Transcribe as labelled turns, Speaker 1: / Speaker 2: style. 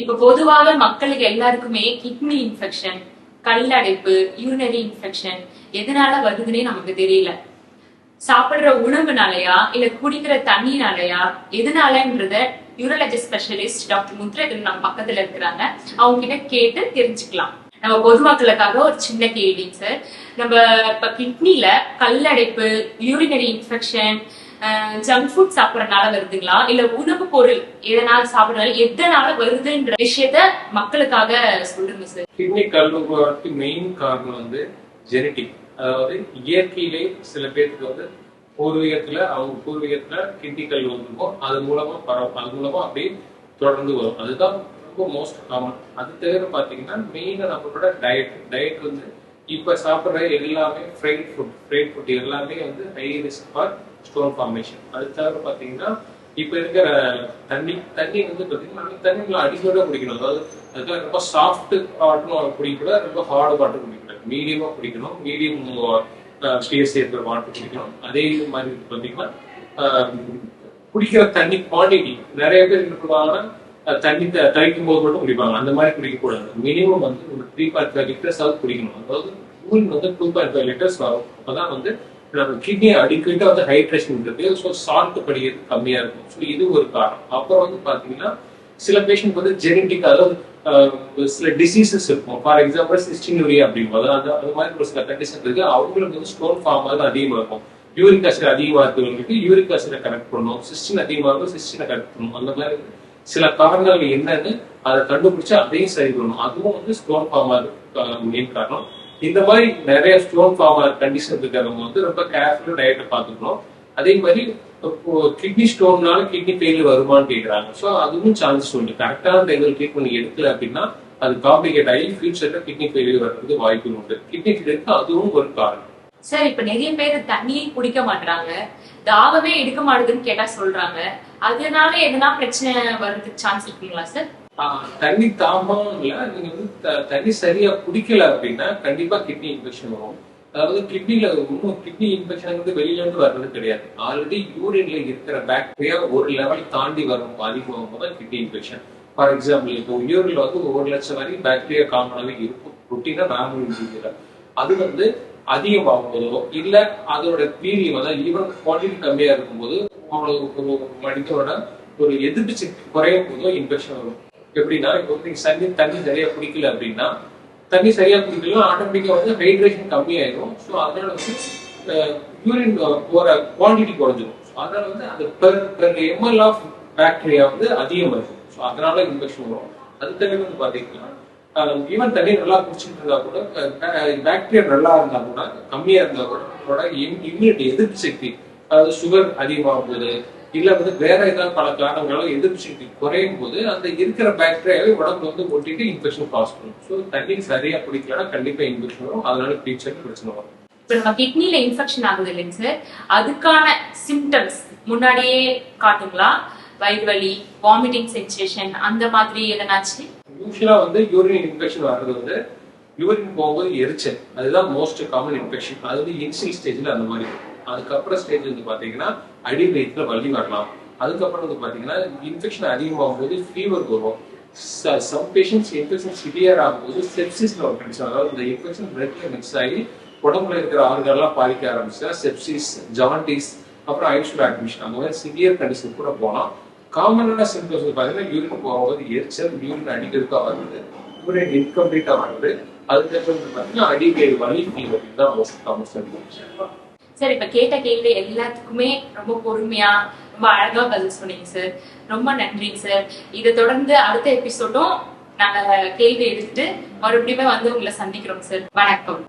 Speaker 1: இப்ப பொதுவாக மக்களுக்கு எல்லாருக்குமே கிட்னி இன்ஃபெக்ஷன் கல்லடைப்பு யூரினரி இன்ஃபெக்ஷன் எதனால வருதுன்னே நமக்கு தெரியல. சாப்பிடுற உணவுனாலயா இல்ல குடிக்கிற தண்ணினாலயா எதனாலன்றத யூரலஜி ஸ்பெஷலிஸ்ட் டாக்டர் முத்ரகன் நம்ம பக்கத்துல இருக்கிறாங்க. அவங்க கிட்ட கேட்டு தெரிஞ்சுக்கலாம். நம்ம பொதுமக்களுக்காக ஒரு சின்ன கேள்வி சார் நம்ம இப்ப கிட்னில கல்லடைப்பு யூரினரி இன்ஃபெக்ஷன் ஜங்க் ஃபுட் சாப்பிடறதுனால வருதுங்களா? இல்ல உணவு பொருள் எதனால சாப்பிடறதுனால எதனால வருதுன்ற விஷயத்த மக்களுக்காக சொல்லுங்க சார்
Speaker 2: கிட்னி கல்லுக்கு மெயின் காரணம் வந்து ஜெனட்டிக் அதாவது இயற்கையிலே சில பேருக்கு வந்து பூர்வீகத்துல அவங்க பூர்வீகத்துல கிட்னி கல் வந்திருக்கும் அது மூலமா பரவும். அது மூலமா அப்படியே தொடர்ந்து வரும். அதுதான் ரொம்ப மோஸ்ட் காமன் அது தவிர பாத்தீங்கன்னா மெயினா நம்மளோட டயட் டயட் வந்து இப்ப சாப்பிடுற எல்லாமே ஃப்ரைட் ஃபுட் ஃப்ரைட் ஃபுட் எல்லாமே வந்து high risk for stone formation அது தவிர பாத்தீங்கன்னா இப்ப இருக்கிற தண்ணி தண்ணி வந்து பார்த்தீங்கன்னா தண்ணிக்குள்ள அடிக்கோட குடிக்கணும். அதாவது அதுக்காக ரொம்ப சாஃப்ட் வாட்டரும் குடிக்கக்கூடாது ரொம்ப ஹார்டு வாட்டர் குடிக்கக்கூடாது மீடியமாக குடிக்கணும். மீடியம் ஸ்டேஸ் இருக்கிற வாட்டர் குடிக்கணும். அதே மாதிரி பாத்தீங்கன்னா ஆஹ், குடிக்கிற தண்ணி குவான்டிட்டி நிறைய பேர் என்ன பண்ணுவாங்கன்னா தண்ணி த- தவிக்கும் போது மட்டும் குடிப்பாங்க. அந்த மாதிரி குடிக்கக்கூடாது. மினிமம் வந்து ஒரு த்ரீ பாயிண்ட் ஃபைவ் லிட்டர்ஸ் ஆகுது குடிக்கணும். அதாவது யூரின் வந்து டூ பாயிண்ட் ஃபைவ் லிட்டர்ஸ் வரும் அப்போதான் வந்து கிட்னி அடிக்கடி வந்து ஹைட்ரேஷன் இருக்குது ஸோ சால்ட் படிக்கிறது கம்மியாக இருக்கும். ஸோ இது ஒரு காரணம். அப்புறம் வந்து பார்த்தீங்கன்னா சில பேஷண்ட் வந்து ஜெனட்டிக் அதாவது சில டிசீசஸ் இருக்கும். ஃபார் எக்ஸாம்பிள் சிஸ்டினுரியா அப்படிங்கும்போது அந்த அது மாதிரி ஒரு சில கண்டிஷன் இருக்கு. அவங்களுக்கு வந்து ஸ்டோன் ஃபார்ம் ஆகுது அதிகமாக இருக்கும். யூரிக் ஆசிட் அதிகமாக இருக்கிறவங்களுக்கு யூரிக் ஆசிடை கரெக்ட் பண்ணணும். சிஸ்டின் அதிகமாக இருக்கும் சிஸ்டினை கரெக்ட் பண்ணணும். அந்த மாதிரி சில காரணங்கள் என்னன்னு அதை கண்டுபிடிச்சு அதையும் சரி பண்ணணும். அதுவும் வந்து ஸ்டோன் ஃபார்ம் ஆகுது மெயின் காரணம். இந்த மாதிரி நிறைய ஸ்டோன் ஃபார்ம் ஆகிற கண்டிஷன் இருக்கிறவங்க வந்து ரொம்ப கேர்ஃபுல்லாக டயட்டை பார்த்துக்கணும். அதே மாதிரி இப்போ கிட்னி ஸ்டோன்னால கிட்னி ஃபெயிலியர் வருமான்னு கேட்குறாங்க ஸோ அதுவும் சான்சஸ் உண்டு. கரெக்டான டைமில் ட்ரீட்மெண்ட் எடுக்கல அப்படின்னா அது காம்ப்ளிகேட் ஆகி ஃபியூச்சர்ல கிட்னி ஃபெயிலியர் வர்றதுக்கு வாய்ப்பு உண்டு. கிட்னி ஃபெயிலியருக்கு அதுவும் ஒரு காரணம்.
Speaker 1: சார் இப்ப நிறைய பேர் தண்ணியை குடிக்க மாட்டாங்க தாவமே எடுக்க மாட்டேதுன்னு கேட்டா சொல்றாங்க. அதனால எதனா பிரச்சனை வர்றதுக்கு சான்ஸ் இருக்குங்களா சார்
Speaker 2: தண்ணி தாமம் இல்லை நீங்க வந்து த- தண்ணி சரியா குடிக்கல அப்படின்னா கண்டிப்பா கிட்னி இன்ஃபெக்ஷன் வரும். அதாவது கிட்னில இன்னும் கிட்னி இன்ஃபெக்ஷன் வந்து வெளியில இருந்து வர்றது கிடையாது. ஆல்ரெடி யூரின்ல இருக்கிற பாக்டீரியா ஒரு லெவல் தாண்டி வரும் அதிகமாகும் போது கிட்னி இன்ஃபெக்ஷன் ஃபார் எக்ஸாம்பிள் இப்போ யூரின்ல வந்து ஒரு லட்சம் வரைக்கும் பாக்டீரியா காமனாகவே இருக்கும். ரொட்டீனா நார்மல் இன்ஜினியர் அது வந்து அதிகமாகும் போதோ இல்ல அதோட பீரியம் அதாவது ஈவன் குவாலிட்டி கம்மியா இருக்கும்போது உங்களுக்கு ஒரு மனிதனோட ஒரு எதிர்ப்பு சக்தி குறையும் போதோ இன்ஃபெக்ஷன் வரும். எப்படின்னா இப்போ வந்து நீங்கள் தண்ணி தண்ணி சரியாக குடிக்கல அப்படின்னா தண்ணி சரியாக குடிக்கலாம் ஆட்டோமேட்டிக்காக வந்து ஹைட்ரேஷன் கம்மியாயிடும் ஸோ அதனால வந்து யூரின் போகிற குவான்டிட்டி குறைஞ்சிரும். ஸோ அதனால வந்து அந்த per per ML of bacteria வந்து அதிகமாக இருக்கும். ஸோ அதனால இன்ஃபெக்ஷன் வரும். அது தவிர வந்து பார்த்தீங்கன்னா ஈவன் தண்ணி நல்லா குடிச்சிட்டு இருந்தா கூட பாக்டீரியா நல்லா இருந்தா கூட கம்மியாக இருந்தால் கூட இம்யூனிட்டி எதிர்ப்பு சக்தி அதாவது சுகர் அதிகமாகும் போது இல்ல வந்து வேற ஏதாவது பல காரணங்களால எதிர்ப்பு சக்தி குறையும் போது அந்த இருக்கிற பாக்டீரியாவே உடம்புல வந்து ஒட்டிட்டு இன்ஃபெக்ஷன் காஸ் பண்ணும். ஸோ தண்ணி சரியா குடிக்கலன்னா கண்டிப்பா இன்ஃபெக்ஷன் வரும். அதனால ஃபியூச்சர் பிரச்சனை வரும்.
Speaker 1: இப்ப நம்ம கிட்னில இன்ஃபெக்ஷன் ஆகுது இல்லைங்க சார் அதுக்கான சிம்டம்ஸ் முன்னாடியே காட்டுங்களா? வயிறு வலி வாமிட்டிங் சென்சேஷன் அந்த மாதிரி எதனாச்சு?
Speaker 2: யூஸ்வலா வந்து யூரின் இன்ஃபெக்ஷன் வர்றது வந்து யூரின் போகும்போது எரிச்சல். அதுதான் மோஸ்ட் காமன் இன்ஃபெக்ஷன் அது வந்து இனிஷியல் ஸ்டேஜ்ல அந்த மாதிரி. இருக்கும் அதுக்கப்புறம் ஸ்டேஜ் வந்து பார்த்தீங்கன்னா அடி வயிற்றுல வலி வரலாம். அதுக்கப்புறம் வந்து பார்த்தீங்கன்னா இன்ஃபெக்ஷன் அதிகமாகும் போது ஃபீவர் வரும் சம் பேஷண்ட்ஸ் இன்ஃபெக்ஷன் சிவியர் ஆகும்போது செப்சிஸ்ல ஒரு கண்டிஷன் அதாவது இந்த இன்ஃபெக்ஷன் பிளட்ல மிக்ஸ் ஆகி உடம்புல இருக்கிற ஆர்கன்லாம் பாதிக்க ஆரம்பிச்சா செப்சிஸ் ஜாண்டிஸ் அப்புறம் ஐசியூ அட்மிஷன் அந்த மாதிரி சிவியர் கண்டிஷன் கூட போகலாம் காமனான சிம்டம்ஸ் பார்த்தீங்கன்னா யூரின் போகும்போது எரிச்சல் யூரின் அடிக்கிறதுக்காக வருது யூரின் இன்கம்ப்ளீட்டாக வருது அதுக்கப்புறம் வந்து பார்த்தீங்கன்னா அடிக்கடி வலி ஃபீவர் தான் மோஸ்ட் காமன் சிம்டம்ஸ்
Speaker 1: சார் இப்ப கேட்ட கேள்வி எல்லாத்துக்குமே ரொம்ப பொறுமையா ரொம்ப அழகா பதில் சொன்னீங்க சார். ரொம்ப நன்றிங்க சார். இதை தொடர்ந்து அடுத்த எபிசோடும் நாங்க கேள்வி எடுத்துட்டு மறுபடியுமே வந்து உங்களை சந்திக்கிறோம் சார். வணக்கம்.